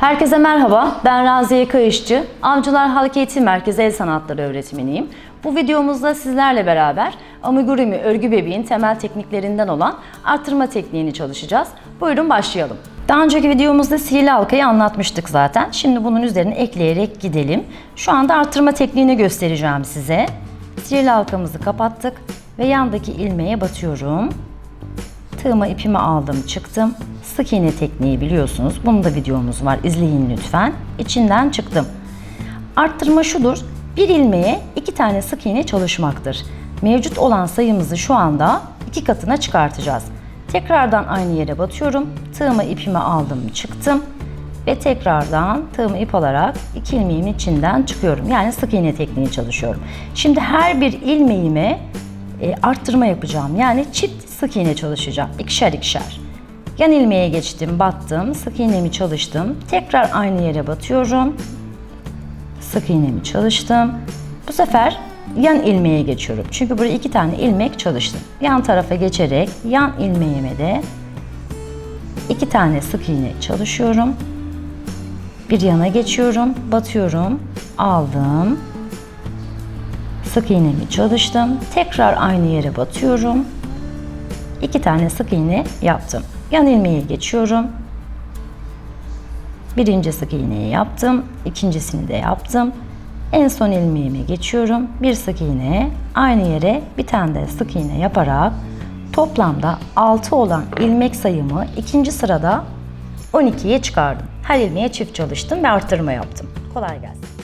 Herkese merhaba, ben Raziye Kayışçı. Avcılar Halk Eğitim Merkezi El Sanatları öğretmeniyim. Bu videomuzda sizlerle beraber amigurumi örgü bebeğin temel tekniklerinden olan arttırma tekniğini çalışacağız. Buyurun başlayalım. Daha önceki videomuzda sihirli halkayı anlatmıştık zaten. Şimdi bunun üzerine ekleyerek gidelim. Şu anda arttırma tekniğini göstereceğim size. Sihirli halkamızı kapattık ve yandaki ilmeğe batıyorum. Tığıma ipimi aldım çıktım. Sık iğne tekniği biliyorsunuz. Bunun da videomuz var. İzleyin lütfen. İçinden çıktım. Arttırma şudur. Bir ilmeğe iki tane sık iğne çalışmaktır. Mevcut olan sayımızı şu anda iki katına çıkartacağız. Tekrardan aynı yere batıyorum. Tığıma ipimi aldım çıktım. Ve tekrardan tığımı ip alarak iki ilmeğimin içinden çıkıyorum. Yani sık iğne tekniği çalışıyorum. Şimdi her bir ilmeğime e, arttırma yapacağım. Yani çift sık iğne çalışacağım. İkişer ikişer. Yan ilmeğe geçtim, battım, sık iğnemi çalıştım. Tekrar aynı yere batıyorum. Sık iğnemi çalıştım. Bu sefer yan ilmeğe geçiyorum. Çünkü burada iki tane ilmek çalıştım. Yan tarafa geçerek yan ilmeğime de iki tane sık iğne çalışıyorum. Bir yana geçiyorum, batıyorum, aldım. Sık iğnemi çalıştım. Tekrar aynı yere batıyorum. İki tane sık iğne yaptım. Yan ilmeğe geçiyorum. Birinci sık iğneyi yaptım. ikincisini de yaptım. En son ilmeğime geçiyorum. Bir sık iğne, aynı yere bir tane de sık iğne yaparak toplamda 6 olan ilmek sayımı ikinci sırada 12'ye çıkardım. Her ilmeğe çift çalıştım ve arttırma yaptım. Kolay gelsin.